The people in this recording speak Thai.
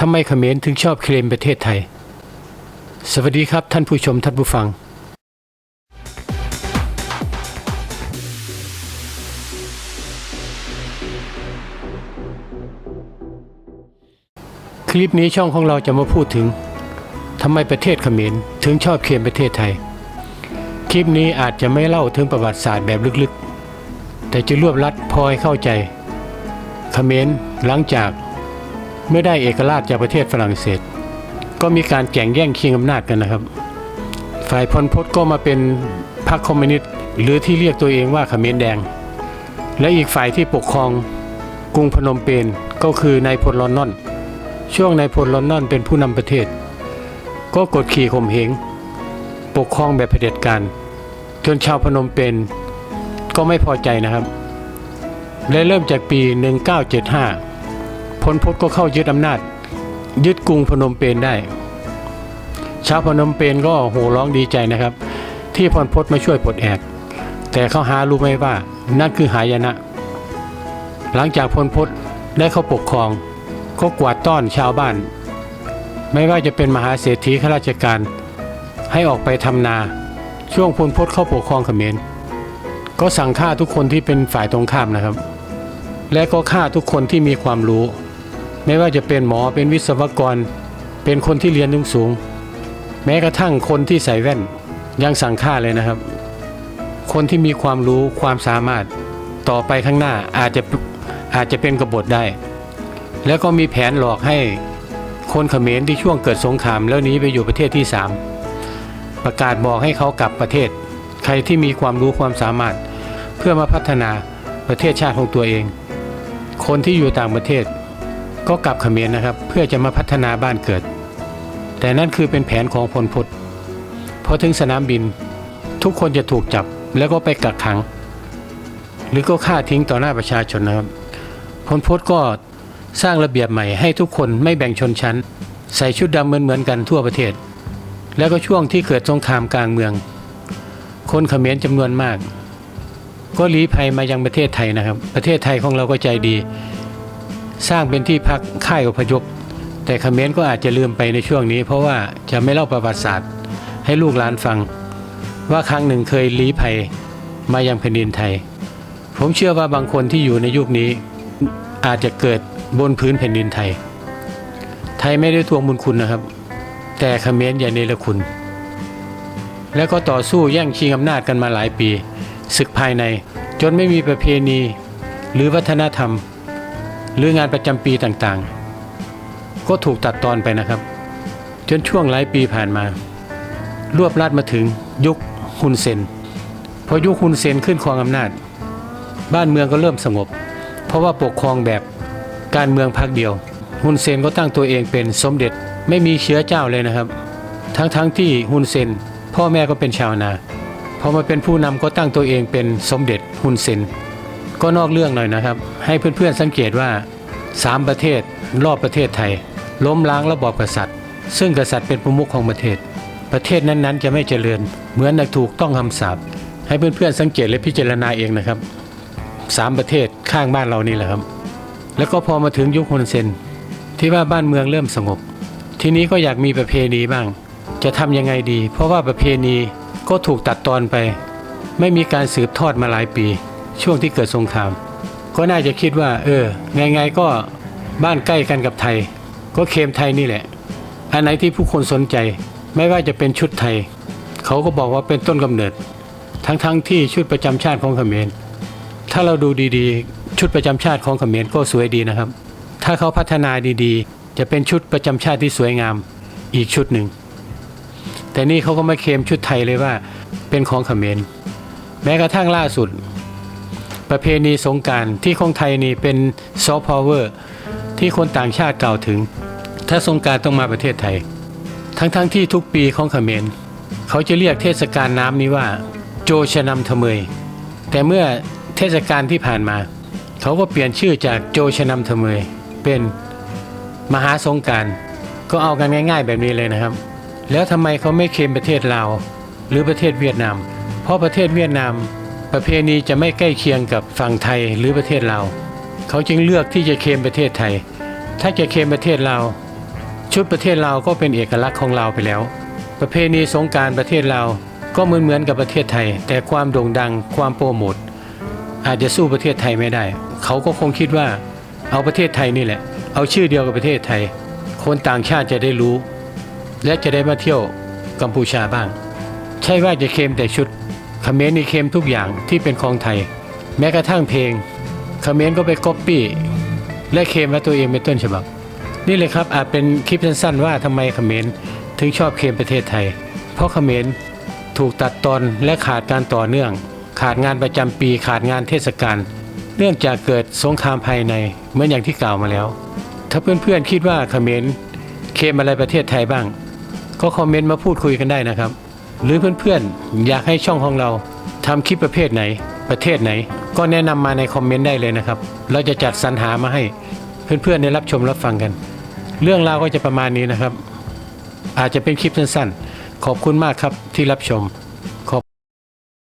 ทำไมเขมรถึงชอบเคลมประเทศไทย สวัสดีครับท่านผู้ชมท่านผู้ฟัง คลิปนี้ช่องของเราจะมาพูดถึงทำไมประเทศเขมรถึงชอบเคลมประเทศไทย คลิปนี้อาจจะไม่เล่าถึงประวัติศาสตร์แบบลึกๆ แต่จะรวบลัดพอให้เข้าใจเขมรหลังจาก เมื่อได้เอกราชจากประเทศฝรั่งเศส ก็มีการแข่งแย่งชิงอำนาจกันนะครับ ฝ่ายพลพศก็มาเป็นพรรคคอมมิวนิสต์หรือที่เรียกตัวเองว่าเขมรแดง และอีกฝ่ายที่ปกครองกรุงพนมเปญก็คือนายพลลอนนอน ช่วงนายพลลอนนอนเป็นผู้นำประเทศ ก็กดขี่ข่มเหงปกครองแบบเผด็จการจนชาวพนมเปญก็ไม่พอใจนะครับและเริ่มจากปี 1975 พลพศก็เข้ายึดอำนาจ ยึดกรุงพนมเปญได้ชาวพนมเปญก็โห่ร้องดีใจนะครับ ที่พลพศมาช่วยปลดแอกแต่เขาหารู้ไหมว่านั่นคือหายนะ หลังจากพลพศได้เข้าปกครอง ก็กวาดต้อนชาวบ้าน ไม่ว่าจะเป็นมหาเศรษฐีข้าราชการ ให้ออกไปทำนา ช่วงพลพศเข้าปกครองเขมรก็สั่งฆ่าทุกคนที่เป็นฝ่ายตรงข้ามนะครับ และก็ฆ่าทุกคนที่มีความรู้ ไม่ว่าจะเป็นหมอเป็นวิศวกร เป็นคนที่เรียนสูงๆแม้กระทั่งคนที่ใส่แว่นยังสั่งฆ่าเลยนะครับ คนที่มีความรู้ความสามารถต่อไปข้างหน้าอาจจะอาจจะเป็นกบฏได้ แล้วก็มีแผนหลอกให้คนเขมรที่ช่วงเกิดสงครามแล้วหนี้ไปอยู่ประเทศที่สามประกาศบอกให้เขากลับประเทศ ใครที่มีความรู้ความสามารถ เพื่อมาพัฒนาประเทศชาติของตัวเอง คนที่อยู่ต่างประเทศ ก็กลับเขมรนะครับ เพื่อจะมาพัฒนาบ้านเกิด แต่นั่นคือเป็นแผนของพลพศพอถึงสนามบิน ทุกคนจะถูกจับแล้วก็ไปกักขัง หรือก็ฆ่าทิ้งต่อหน้าประชาชนนะครับพลพศก็สร้างระเบียบใหม่ให้ทุกคนไม่แบ่งชนชั้น ใส่ชุดดำเหมือนๆกันทั่วประเทศ แล้วก็ช่วงที่เกิดสงครามกลางเมือง คนเขมรจำนวนมาก ก็ลี้ภัยมายังประเทศไทยนะครับ ประเทศไทยของเราก็ใจดี สร้างเป็นที่พักค่ายอพยพ แต่เขมรก็อาจจะลืมไปในช่วงนี้ เพราะว่าจะไม่เล่าประวัติศาสตร์ ให้ลูกหลานฟัง ว่าครั้งหนึ่งเคยลี้ภัยมายังแผ่นดินไทย ผมเชื่อว่าบางคนที่อยู่ในยุคนี้ อาจจะเกิดบนพื้นแผ่นดินไทย ไทยไม่ได้ทวงบุญคุณนะครับ แต่เขมรอย่าเนรคุณ แล้วก็ต่อสู้แย่งชิงอำนาจกันมาหลายปีศึกภายในจนไม่มีประเพณีหรือวัฒนธรรม หรืองานประจำปีต่างๆ ก็ถูกตัดตอนไปนะครับ จนช่วงหลายปีผ่านมา รวบลัดมาถึงยุคฮุนเซนพอยุคฮุนเซนขึ้นครองอำนาจ บ้านเมืองก็เริ่มสงบ เพราะว่าปกครองแบบการเมืองพักเดียวฮุนเซนก็ตั้งตัวเองเป็นสมเด็จไม่มีเชื้อเจ้าเลยนะครับ ทั้งๆทที่ฮุนเซนพ่อแม่ก็เป็นชาวนาพอมาเป็นผู้นำก็ตั้งตัวเองเป็นสมเด็จฮุนเซน ก็นอกเรื่องหน่อยนะครับ ให้เพื่อนๆสังเกตว่าสามประเทศรอบประเทศไทย ล้มล้างระบอบกษัตริย์ ซึ่งกษัตริย์เป็นประมุขของประเทศ ประเทศนั้นๆ จะไม่เจริญ เหมือนนักถูกต้องคำสาปให้เพื่อนๆสังเกตและพิจารณาเองนะครับสามประเทศข้างบ้านเรานี่แหละครับ แล้วก็พอมาถึงยุคฮุนเซนที่ว่าบ้านเมืองเริ่มสงบ ทีนี้ก็อยากมีประเพณีบ้าง จะทำยังไงดี เพราะว่าประเพณีก็ถูกตัดตอนไป ไม่มีการสืบทอดมาหลายปี ช่วงที่เกิดสงคราม ก็น่าจะคิดว่า เออไงๆก็บ้านใกล้กันกับไทย ก็เคมไทยนี่แหละ อันไหนที่ผู้คนสนใจ ไม่ว่าจะเป็นชุดไทย เขาก็บอกว่าเป็นต้นกำเนิด ทั้งๆทที่ชุดประจำชาติของเขมรถ้าเราดูดีๆ ชุดประจำชาติของเขมรก็สวยดีนะครับ ถ้าเขาพัฒนาดีๆ จะเป็นชุดประจำชาติที่สวยงามอีกชุดหนึ่งแต่นี่เขาก็ไม่เคมชุดไทยเลยว่าเป็นของเขมรแม้กระทั่งล่าสุด ประเพณีสงการที่ของไทยนี่เป็นซอฟต์พาวเวอร์ที่คนต่างชาติกล่าวถึง ถ้าสงการต้องมาประเทศไทย ทั้งๆทที่ทุกปีของเขมรเขาจะเรียกเทศกาลน้ำนี้ว่า โจชนำทะเมย แต่เมื่อเทศกาลที่ผ่านมา เขาก็เปลี่ยนชื่อจากโจชนำทะเมย เป็นมหาสงการก็เอากันง่าย ๆ แบบนี้เลยนะครับ แล้วทำไมเขาไม่เคลมประเทศลาวหรือประเทศเวียดนาม เพราะประเทศเวียดนาม ประเพณีจะไม่ใกล้เคียงกับฝั่งไทยหรือประเทศลาวเขาจึงเลือกที่จะเคลมประเทศไทย ถ้าจะเคลมประเทศลาวชุดประเทศลาวก็เป็นเอกลักษณ์ของลาวไปแล้ว ประเพณีสงการประเทศลาวก็เหมือนเหมือนๆกับประเทศไทย แต่ความโด่งดังความโปรโมทอาจจะสู้ประเทศไทยไม่ได้ เขาก็คงคิดว่า เอาประเทศไทยนี่แหละ เอาชื่อเดียวกับประเทศไทย คนต่างชาติจะได้รู้ และจะได้มาเที่ยวกัมพูชาบ้าง ใช่ว่าจะเคลมแต่ชุด เขมรนี่เคลมทุกอย่างที่เป็นของไทย แม้กระทั่งเพลงเขมรก็ไปก๊อปปี้และเคลมว่าตัวเองเป็นต้นฉบับ นี่เลยครับอาจเป็นคลิปสั้นๆว่าทำไมเขมรถึงชอบเคลมประเทศไทย เพราะเขมรถูกตัดตอนและขาดการต่อเนื่อง ขาดงานประจำปีขาดงานเทศกาลเนื่องจากเกิดสงครามภายในเหมือนอย่างที่กล่าวมาแล้ว ถ้าเพื่อนๆคิดว่าเขมรเคลมอะไรประเทศไทยบ้าง ก็คอมเมนต์มาพูดคุยกันได้นะครับ หรือเพื่อนๆ อยากให้ช่องของเราทำคลิปประเภทไหน ประเทศไหน ก็แนะนำมาในคอมเมนต์ได้เลยนะครับ เราจะจัดสรรหามาให้เพื่อนๆได้รับชมรับฟังกัน เรื่องราวก็จะประมาณนี้นะครับ อาจจะเป็นคลิปสั้นๆ ขอบคุณมากครับที่รับชม